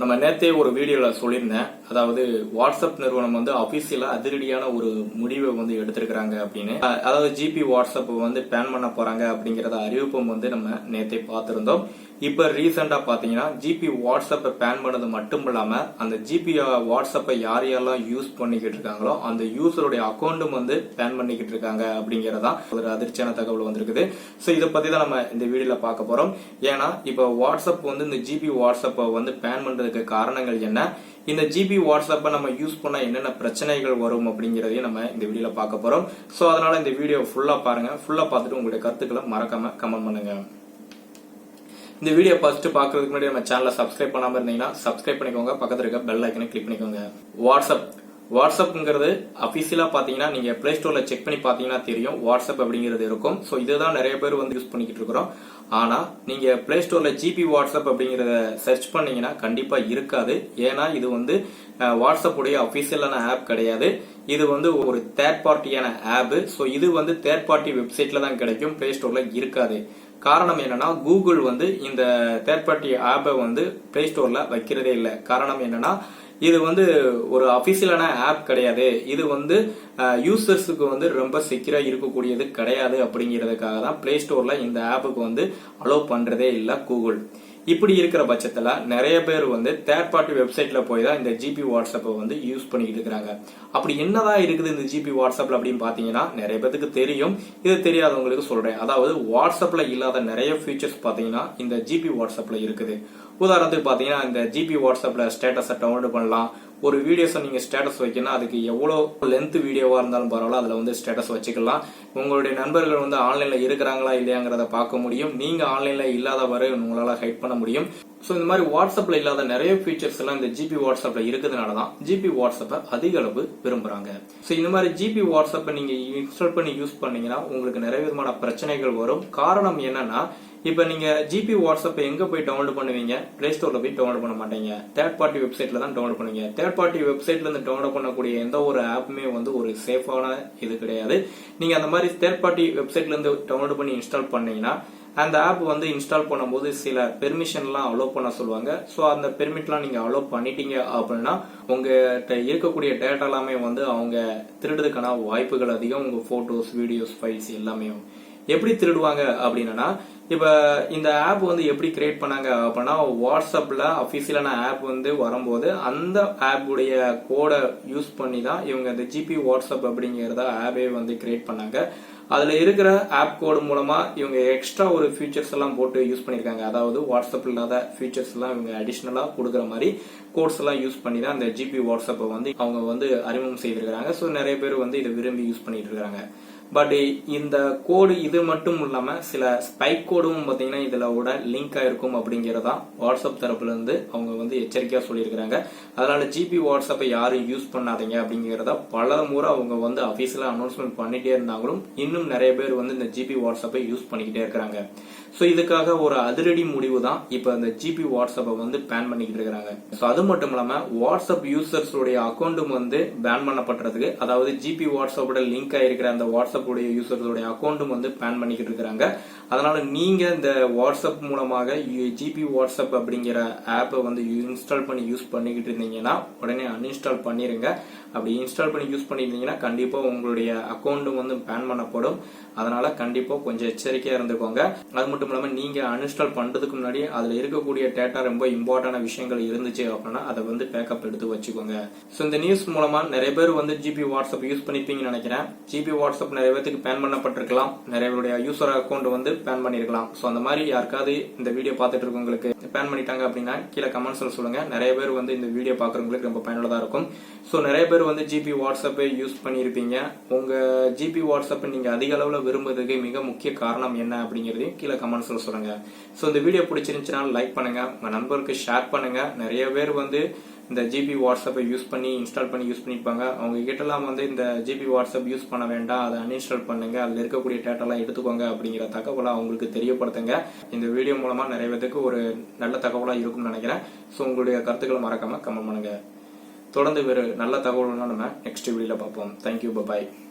நம்ம நேத்தே ஒரு வீடியோல சொல்லியிருந்தேன். அதாவது வாட்ஸ்அப் நிறுவனம் வந்து அபிஷியலா அதிரடியான ஒரு முடிவை வந்து எடுத்திருக்கிறாங்க அப்படின்னு. அதாவது ஜிபி வாட்ஸ்அப் வந்து பேன் பண்ண போறாங்க அப்படிங்கறத அறிவிப்பும் வந்து நம்ம நேத்தே பார்த்திருந்தோம். இப்போ ரீசெண்டாக பார்த்தீங்கன்னா ஜிபி வாட்ஸ்அப்பை பேன் பண்ணது மட்டும் இல்லாமல் அந்த ஜிபி வாட்ஸ்அப்பை யார் யாரெல்லாம் யூஸ் பண்ணிக்கிட்டு இருக்காங்களோ அந்த யூசருடைய அக்கௌண்ட்டும் வந்து பேன் பண்ணிக்கிட்டு இருக்காங்க அப்படிங்கிறதான் ஒரு அதிர்ச்சியான தகவல் வந்திருக்குது. ஸோ இதை பற்றி தான் நம்ம இந்த வீடியோவில் பார்க்க போகிறோம் ஏன்னா இப்போ வாட்ஸ்அப் வந்து இந்த ஜிபி வாட்ஸ்அப்பை வந்து பேன் பண்ணுறதுக்கு காரணங்கள் என்ன? இந்த ஜிபி வாட்ஸ்அப்பை நம்ம யூஸ் பண்ணால் என்னென்ன பிரச்சனைகள் வரும் அப்படிங்கிறதையும் நம்ம இந்த வீடியோவில் பார்க்க போகிறோம் ஸோ அதனால் இந்த வீடியோ ஃபுல்லாக பாருங்கள் ஃபுல்லாக பார்த்துட்டு உங்களுடைய கருத்துக்களை மறக்காமல் கமெண்ட் பண்ணுங்கள் இந்த வீடியோ ஃபர்ஸ்ட் பாக்குறதுக்கு முன்னாடி நம்ம சேனலை சப்ஸ்கிரைப் பண்ணாம இருந்தீங்கன்னா சப்ஸ்கிரைப் பண்ணிக்கோங்க. பக்கத்துல இருக்க பெல் ஐக்கனை கிளிக் பண்ணிக்கோங்க. வாட்ஸ்அப் வாட்ஸ்அப்ங்கிறது அபிஷியலா பாத்தீங்கன்னா நீங்க பிளே ஸ்டோர்ல செக் பண்ணி பாத்தீங்கன்னா தெரியும். வாட்ஸ்அப் அப்படிங்கிறது இருக்கும். சோ இதுதான் நிறைய பேர் வந்து யூஸ் பண்ணிக்கிட்டு இருக்கிறோம். ஆனா நீங்க பிளே ஸ்டோர்ல ஜிபி வாட்ஸ்அப் அப்படிங்கறத சர்ச் பண்ணீங்கன்னா கண்டிப்பா இருக்காது. ஏன்னா இது வந்து வாட்ஸ்அப்புடைய வாட்ஸ்அப் உடைய அபிஷியலான ஆப் கிடையாது. இது வந்து ஒரு தேர்ட் பார்ட்டியான ஆப் ஸோ இது வந்து தேர்ட் பார்ட்டி வெப்சைட்ல தான் கிடைக்கும். பிளே ஸ்டோர்ல இருக்காது. காரணம் என்னன்னா கூகுள் வந்து இந்த தேர்ட் பார்ட்டி ஆப்பை வந்து பிளே ஸ்டோர்ல வைக்கிறதே இல்லை. காரணம் என்னன்னா இது வந்து ஒரு அஃபிஷியலான ஆப் கிடையாது. இது வந்து யூசர்ஸுக்கு வந்து ரொம்ப செக்யூராக இருக்கக்கூடியது கிடையாது அப்படிங்கிறதுக்காக தான் பிளே ஸ்டோர்ல இந்த ஆப்புக்கு வந்து அலோவ் பண்றதே இல்லை கூகுள் இப்படி இருக்கிற பட்சத்துல நிறைய பேர் வந்து தேர்ட் பார்ட்டி வெப்சைட்ல போய் தான் இந்த ஜிபி வாட்ஸ்அப்பை வந்து யூஸ் பண்ணிக்கிட்டு இருக்கிறாங்க. அப்படி என்னதான் இருக்குது இந்த ஜிபி வாட்ஸ்அப்ல அப்படின்னு பாத்தீங்கன்னா நிறைய பேருக்கு தெரியும். இது தெரியாதவங்களுக்கு சொல்றேன். அதாவது வாட்ஸ்அப்ல இல்லாத நிறைய ஃபீச்சர்ஸ் பாத்தீங்கன்னா இந்த ஜிபி வாட்ஸ்அப்ல இருக்குது. உதாரணத்துக்கு பாத்தீங்கன்னா இந்த ஜிபி வாட்ஸ்அப்ல ஸ்டேட்டஸை டவுன்லோட் பண்ணலாம். ஒரு வீடியோஸை நீங்கள் ஸ்டேட்டஸ் வைக்கணும் அதுக்கு எவ்வளோ லென்த் வீடியோவாக இருந்தாலும் பரவாயில்ல. அதில் வந்து ஸ்டேட்டஸ் வச்சுக்கலாம். உங்களுடைய நண்பர்கள் வந்து ஆன்லைனில் இருக்கிறாங்களா இல்லையாங்கிறத பார்க்க முடியும். நீங்கள் ஆன்லைனில் இல்லாத வரை ஹைட் பண்ண முடியும். ஸோ இந்த மாதிரி வாட்ஸ்அப்பில் இல்லாத நிறைய ஃபீச்சர்ஸ் எல்லாம் இந்த ஜிபி வாட்ஸ்அப்பில் இருக்கிறதுனால தான் ஜிபி வாட்ஸ்அப்பை அதிக அளவு விரும்புகிறாங்க ஸோ இந்த மாதிரி ஜிபி வாட்ஸ்அப்பை நீங்கள் இன்ஸ்டால் பண்ணி யூஸ் பண்ணீங்கன்னா உங்களுக்கு நிறைய விதமான பிரச்சனைகள் வரும். காரணம் என்னன்னா இப்போ நீங்கள் ஜிபி வாட்ஸ்அப்பை எங்கே போய் டவுன்லோட் பண்ணுவீங்க? பிளே ஸ்டோரில் போய் டவுன்லோட் பண்ண மாட்டீங்க. தேர்ட் பார்ட்டி வெப்சைட்டில் தான் டவுன்லோட் பண்ணுவீங்க. தேர்ட் பார்ட்டி வெப்சைட்லேருந்து டவுன்லோட் பண்ணக்கூடிய எந்த ஒரு ஆப்புமே வந்து ஒரு சேஃபான இது கிடையாது. நீங்கள் அந்த மாதிரி தேர்ட் பார்ட்டி வெப்சைட்லேருந்து டவுன்லோட் பண்ணி இன்ஸ்டால் பண்ணீங்கன்னா அந்த ஆப் வந்து இன்ஸ்டால் பண்ணும்போது சில பெர்மிஷன்லாம் அலோவ் பண்ண சொல்லுவாங்க. ஸோ அந்த பெர்மிட்லாம் நீங்கள் அலோவ் பண்ணிட்டீங்க அப்படின்னா உங்ககிட்ட இருக்கக்கூடிய டேட்டா எல்லாமே வந்து அவங்க திருடுறதுக்கான வாய்ப்புகள் அதிகம். உங்கள் ஃபோட்டோஸ் வீடியோஸ் ஃபைல்ஸ் எல்லாமே. எப்படி திருடுவாங்க அப்படின்னா இப்போ இந்த ஆப் வந்து எப்படி கிரியேட் பண்ணாங்க அப்படின்னா வாட்ஸ்அப்பில் அஃபிஷியலான ஆப் வந்து வரும்போது அந்த ஆப்புடைய கோடை யூஸ் பண்ணி தான் இவங்க இந்த ஜிபி வாட்ஸ்அப் அப்படிங்கிறத ஆப்பே வந்து கிரியேட் பண்ணாங்க. அதில் இருக்கிற ஆப் கோடு மூலமாக இவங்க எக்ஸ்ட்ரா ஒரு ஃபீச்சர்ஸ் எல்லாம் போட்டு யூஸ் பண்ணிருக்காங்க. அதாவது வாட்ஸ்அப் இல்லாத ஃபீச்சர்ஸ் எல்லாம் இவங்க அடிஷ்னலாக கொடுக்குற மாதிரி கோட்ஸ் எல்லாம் யூஸ் பண்ணி தான் அந்த ஜிபி வாட்ஸ்அப்பை வந்து அவங்க வந்து அறிமுகம் செய்திருக்கிறாங்க. ஸோ நிறைய பேர் வந்து இதை விரும்பி யூஸ் பண்ணிட்டு இருக்காங்க. பட் இந்த கோடு இது மட்டும் இல்லாம சில ஸ்பைக் கோடும் பாத்தீங்கன்னா இதுல கூட லிங்க் ஆயிருக்கும் அப்படிங்கறதா வாட்ஸ்அப் தரப்புல இருந்து அவங்க வந்து எச்சரிக்கையா சொல்லியிருக்கிறாங்க. அதனால ஜிபி வாட்ஸ்அப்பை யாரும் யூஸ் பண்ணாதீங்க அப்படிங்கிறத பல முறை அவங்க வந்து அபிஷியலா அனௌன்ஸ்மெண்ட் பண்ணிட்டே இருந்தாங்களும் இன்னும் நிறைய பேர் வந்து இந்த ஜிபி வாட்ஸ்அப்பை யூஸ் பண்ணிக்கிட்டே இருக்கிறாங்க. சோ இதுக்காக ஒரு அதிரடி முடிவு தான் இப்ப இந்த ஜிபி வாட்ஸ்அப்பை வந்து பேன் பண்ணிக்கிட்டு இருக்கிறாங்க. சோ அது மட்டும் இல்லாம வாட்ஸ்அப் யூசர்ஸுடைய அக்கௌண்ட்டும் வந்து பேன் பண்ணப்படுறதுக்கு அதாவது ஜிபி வாட்ஸ்அப்போட லிங்க் ஆயிருக்கிற அந்த வாட்ஸ்அப் வாட்ஸ்அப்புடைய யூசர்ஸோடைய அக்கௌண்ட்டும் வந்து பேன் பண்ணிக்கிட்டு இருக்கிறாங்க அதனால நீங்க இந்த வாட்ஸ்அப் மூலமாக ஜிபி வாட்ஸ்அப் அப்படிங்கிற ஆப்பை வந்து இன்ஸ்டால் பண்ணி யூஸ் பண்ணிக்கிட்டு இருந்தீங்கன்னா உடனே அன்இன்ஸ்டால் பண்ணிருங்க. அப்படி இன்ஸ்டால் பண்ணி யூஸ் பண்ணியிருந்தீங்கன்னா கண்டிப்பா உங்களுடைய அக்கௌண்ட்டும் வந்து பேன் பண்ணப்படும். அதனால கண்டிப்பா கொஞ்சம் எச்சரிக்கையா இருந்துக்கோங்க. அது மட்டும் இல்லாம நீங்க அன்இன்ஸ்டால் பண்றதுக்கு முன்னாடி அதுல இருக்கக்கூடிய டேட்டா ரொம்ப இம்பார்ட்டன்டான விஷயங்கள் இருந்துச்சு அப்படின்னா அதை வந்து பேக்கப் எடுத்து வச்சுக்கோங்க. ஸோ இந்த நியூஸ் மூலமா நிறைய பேர் வந்து ஜிபி வாட்ஸ்அப் யூஸ் பண்ணிப்பீங்கன்னு நினைக்கிறேன். ஜிபி வாட்ஸ்அப் நிறைய நிறைய பேத்துக்கு பேன் பண்ணப்பட்டிருக்கலாம். நிறைய பேருடைய யூசர் அக்கௌண்ட் வந்து பேன் பண்ணிருக்கலாம். ஸோ அந்த மாதிரி யாருக்காவது இந்த வீடியோ பார்த்துட்டு இருக்கவங்களுக்கு பேன் பண்ணிட்டாங்க அப்படின்னா கீழே கமெண்ட்ஸ்ல சொல்லுங்க. நிறைய பேர் வந்து இந்த வீடியோ பாக்குறவங்களுக்கு ரொம்ப பயனுள்ளதாக இருக்கும். ஸோ நிறைய பேர் வந்து ஜிபி வாட்ஸ்அப்பை யூஸ் பண்ணியிருப்பீங்க உங்க ஜிபி வாட்ஸ்அப் நீங்க அதிக அளவில் விரும்புறதுக்கு மிக முக்கிய காரணம் என்ன அப்படிங்கிறதையும் கீழே கமெண்ட்ஸ்ல சொல்லுங்க. ஸோ இந்த வீடியோ பிடிச்சிருந்துச்சுன்னா லைக் பண்ணுங்க. உங்க நண்பருக்கு ஷேர் பண்ணுங்க. நிறைய பேர் வந்து இந்த ஜிபி வாட்ஸ்அப்பை யூஸ் பண்ணி இன்ஸ்டால் பண்ணி யூஸ் பண்ணிப்பாங்க அவங்க கிட்டலாம் வந்து இந்த ஜிபி வாட்ஸ்அப் யூஸ் பண்ண வேண்டாம். அதை அன்இன்ஸ்டால் பண்ணுங்க. அதில் இருக்கக்கூடிய டேட்டாலாம் எடுத்துக்கோங்க அப்படிங்கிற தகவலை அவங்களுக்கு தெரியப்படுத்துங்க. இந்த வீடியோ மூலமாக நிறைய பேருக்கு ஒரு நல்ல தகவலாக இருக்கும்னு நினைக்கிறேன். ஸோ உங்களுடைய கருத்துக்களை மறக்காமல் கமெண்ட் பண்ணுங்க. தொடர்ந்து வேறு நல்ல தகவல்னா நம்ம நெக்ஸ்ட் வீடியோவில் பார்ப்போம். Thank you bye